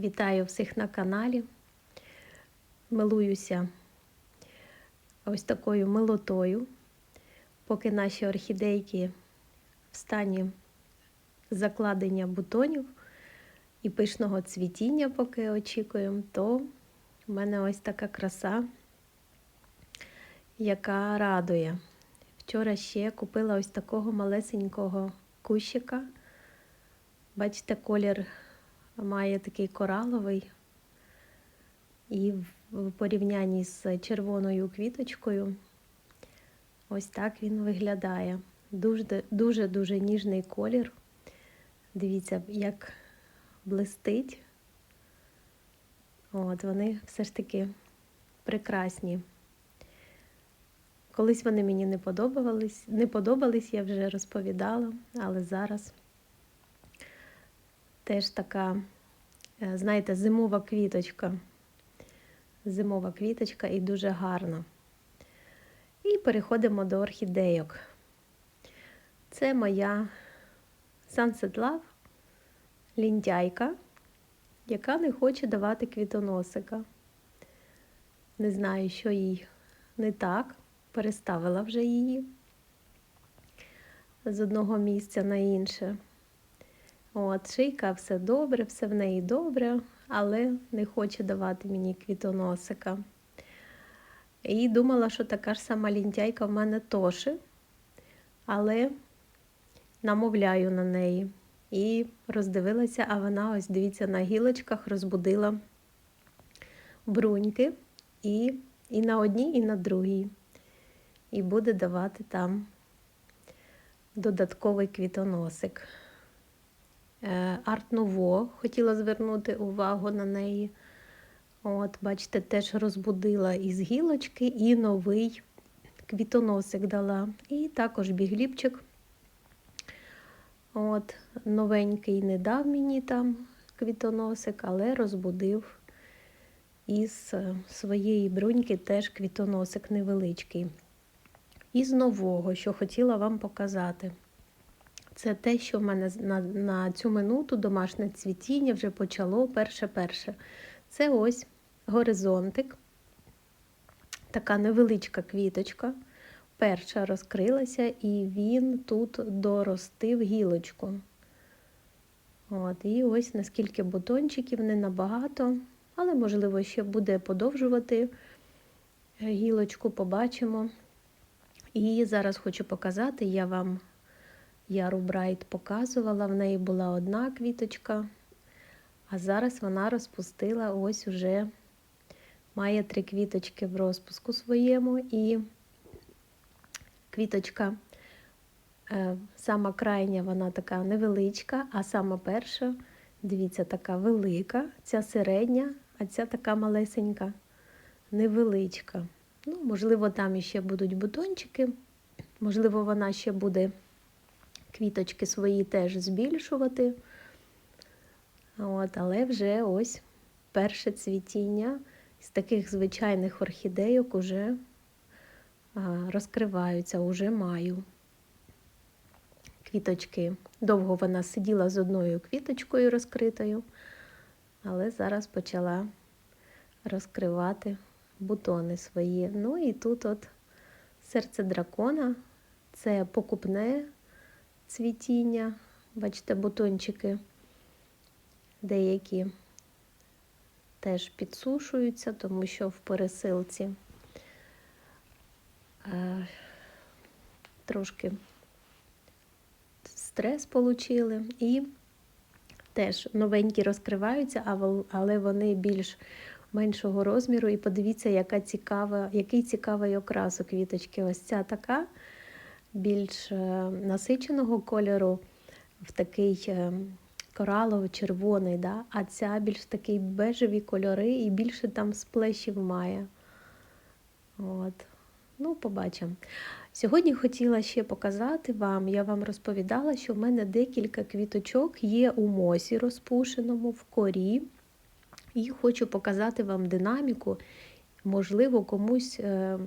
Вітаю всіх на каналі. Милуюся ось такою милотою, поки наші орхідейки в стані закладення бутонів і пишного цвітіння, поки очікуємо, то в мене ось така краса, яка радує. Вчора ще купила ось такого малесенького кущика. Бачите, колір має такий кораловий. І в порівнянні з червоною квіточкою, ось так він виглядає. Дуже-дуже ніжний колір. Дивіться, як блистить. От, вони все ж таки прекрасні. Колись вони мені не подобались, не подобались, я вже розповідала, але зараз теж така, знаєте, зимова квіточка. Зимова квіточка і дуже гарна. І переходимо до орхідейок. Це моя Sunset Love лінтяйка, яка не хоче давати квітоносика. Не знаю, що їй не так. Переставила вже її з одного місця на інше. От, шийка все добре, все в неї добре, але не хоче давати мені квітоносика. І думала, що така ж сама лінтяйка в мене тоши, але намовляю на неї. І роздивилася, а вона, ось дивіться, на гілочках розбудила бруньки і, і на одній, і на другій. І буде давати там додатковий квітоносик. Арт Ново хотіла звернути увагу на неї. От, Бачите, теж розбудила із гілочки і новий квітоносик дала. І також бігліпчик. От, Новенький не дав мені там квітоносик, але розбудив із своєї бруньки теж квітоносик невеличкий. Із нового, що хотіла вам показати. Це те, що в мене на на цю минуту домашнє цвітіння вже почало перше-перше. Це ось горизонтик, така невеличка квіточка. Перша розкрилася, і він тут доростив гілочку. От, І ось наскільки бутончиків, не набагато, але, можливо, ще буде подовжувати гілочку, побачимо. І зараз хочу показати, я вам Яру Брайт показувала, в неї була одна квіточка, а зараз вона розпустила ось уже має три квіточки в розпуску своєму, і квіточка, е, сама крайня, вона така невеличка, а сама перша, дивіться, така велика, ця середня, а ця така малесенька, невеличка. Ну, Можливо, там іще будуть бутончики, можливо, вона ще буде квіточки свої теж збільшувати. От, Але вже ось перше цвітіння з таких звичайних орхідейок уже розкриваються, уже маю квіточки. Довго вона сиділа з одною квіточкою розкритою, але зараз почала розкривати бутони свої. Ну і тут от серце дракона це покупне цвітіння. Бачите, бутончики деякі теж підсушуються, тому що в пересилці е, трошки стрес отримали. І теж новенькі розкриваються, але вони більш меншого розміру. І подивіться, яка цікава, який цікавий окрас у квіточки. Ось ця така більш е, насиченого кольору, в такий е, коралово-червоний, да? а ця більш такий бежеві кольори і більше там сплешів має. От. Ну, побачимо. Сьогодні хотіла ще показати вам, я вам розповідала, що в мене декілька квіточок є у мосі розпушеному в корі. І хочу показати вам динаміку. Можливо, комусь е,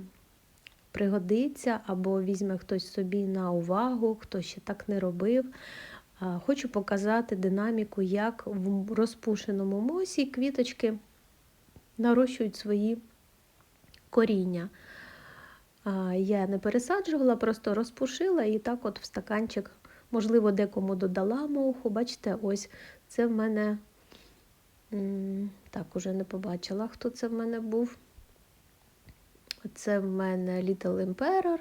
пригодиться або візьме хтось собі на увагу, хто ще так не робив. Хочу показати динаміку, як в розпушеному мосі квіточки нарощують свої коріння. Я не пересаджувала, просто розпушила і так от в стаканчик, можливо, декому додала моху. Бачите, ось це в мене так, уже не побачила, хто це в мене був. Це в мене Little Emperor.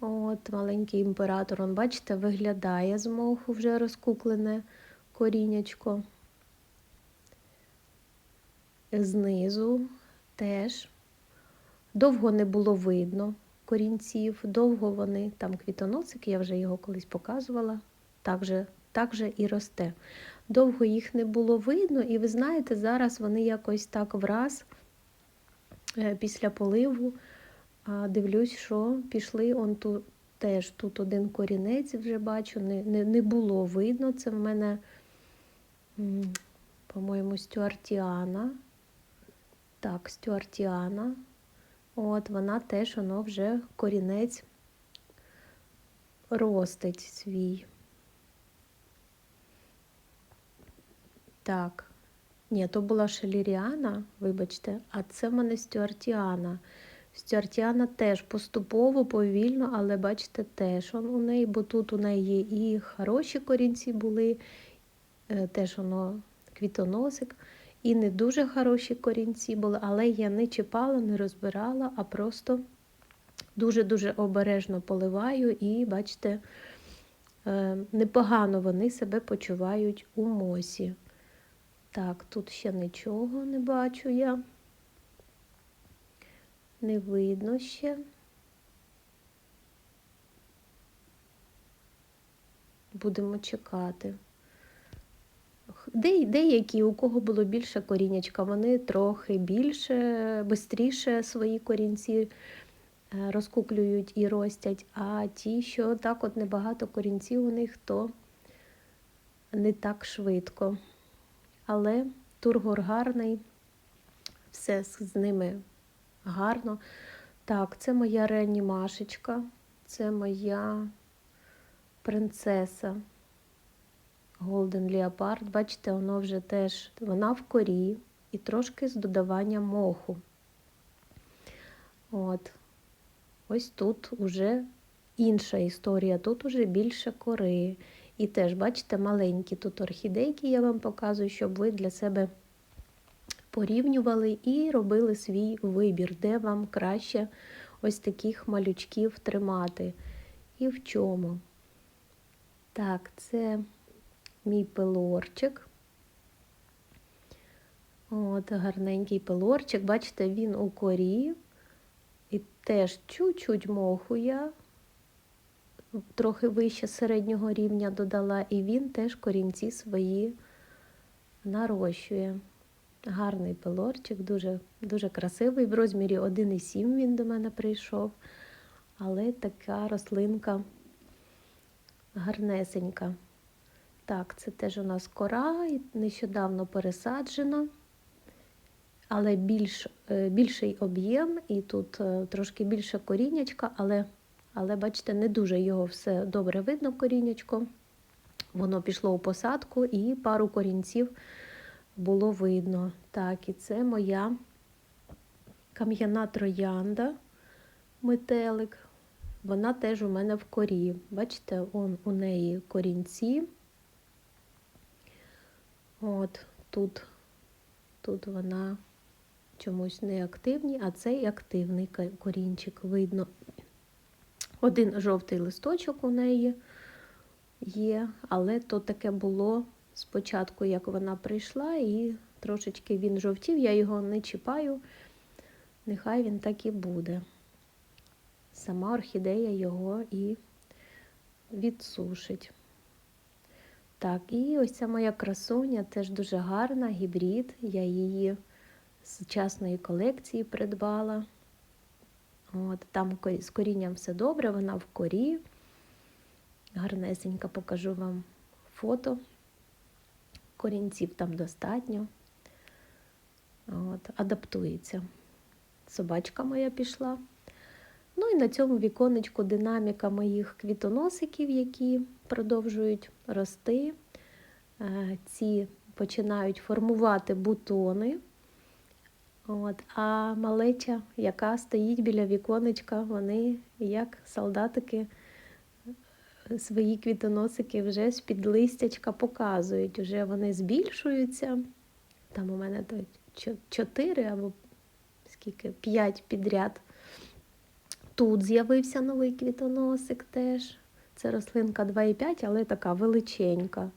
От, маленький імператор, он, бачите, виглядає з моху вже розкуклене корінячко. Знизу теж. Довго не було видно корінців, довго вони, там квітоносик, я вже його колись показувала, так же, так же і росте. Довго їх не було видно, і ви знаєте, зараз вони якось так враз після поливу. А дивлюсь, що пішли он тут теж тут один корінець вже бачу, не, не, не було видно. Це в мене, по-моєму, стюартіана. Так, стюартіана. От вона теж воно вже корінець ростить свій. Так. Ні, то була шеліріана, вибачте, а це в мене стюартіана. Стюартіана теж поступово, повільно, але бачите, теж он у неї, бо тут у неї і хороші корінці були, е, теж воно квітоносик, і не дуже хороші корінці були, але я не чіпала, не розбирала, а просто дуже-дуже обережно поливаю і, бачите, е, непогано вони себе почувають у мосі. Так, тут ще нічого не бачу я. Не видно ще. Будемо чекати. Де, деякі, у кого було більше корінячка, вони трохи більше, швидше свої корінці е, розкуклюють і ростять, а ті, що так от небагато корінців у них, то не так швидко. Але тургор гарний, все з ними гарно. Так, це моя реанімашечка, це моя принцеса Golden Leopard. Бачите, воно вже теж вона в корі і трошки з додаванням моху. От. Ось тут уже інша історія, тут уже більше кори. І теж, бачите, маленькі тут орхідейки я вам показую, щоб ви для себе порівнювали і робили свій вибір, де вам краще ось таких малючків тримати. І в чому. Так, це мій пилорчик. От, гарненький пилорчик. Бачите, він у корі. І теж чуть-чуть моху я трохи вище середнього рівня додала, і він теж корінці свої нарощує. Гарний пилорчик, дуже дуже красивий. В розмірі 1,7 він до мене прийшов. Але така рослинка гарнесенька. Так, це теж у нас кора, нещодавно пересаджена, але більш, е, більший об'єм, і тут е, трошки більше коріннячка, але, але бачите, не дуже його все добре видно, коріннячко. Воно пішло у посадку і пару корінців було видно. Так, і це моя кам'яна троянда, метелик. Вона теж у мене в корі. Бачите, он у неї корінці. От тут, тут вона чомусь не активні, а цей активний корінчик видно. Один жовтий листочок у неї є, але то таке було спочатку, як вона прийшла, і трошечки він жовтів, я його не чіпаю, нехай він так і буде. Сама орхідея його і відсушить. Так, і ось ця моя красуня теж дуже гарна, гібрид. Я її з сучасної колекції придбала. От, Там з корінням все добре, вона в корі. Гарнесенько покажу вам фото. Корінців там достатньо. От, Адаптується. Собачка моя пішла. Ну і на цьому віконечку динаміка моїх квітоносиків, які продовжують рости. Е, Ці починають формувати бутони. От, а малеча, яка стоїть біля віконечка, вони, як солдатики, свої квітоносики вже з-під листячка показують. Вже вони збільшуються. Там у мене то чо- чотири або скільки, п'ять підряд. Тут з'явився новий квітоносик теж. Це рослинка 2,5, але така величенька.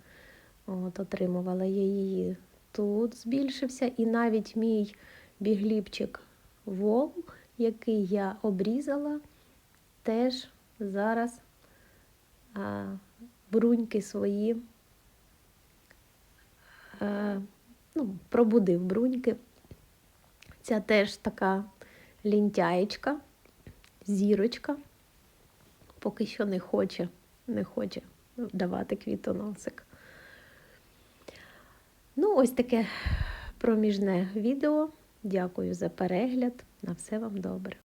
От, отримувала я її. Тут збільшився. І навіть мій бігліпчик вол, який я обрізала, теж зараз а, бруньки свої а, ну, пробудив бруньки. Ця теж така лінтяєчка, зірочка. Поки що не хоче, не хоче давати квітоносик. Ну, ось таке проміжне відео. Дякую за перегляд. На все вам добре.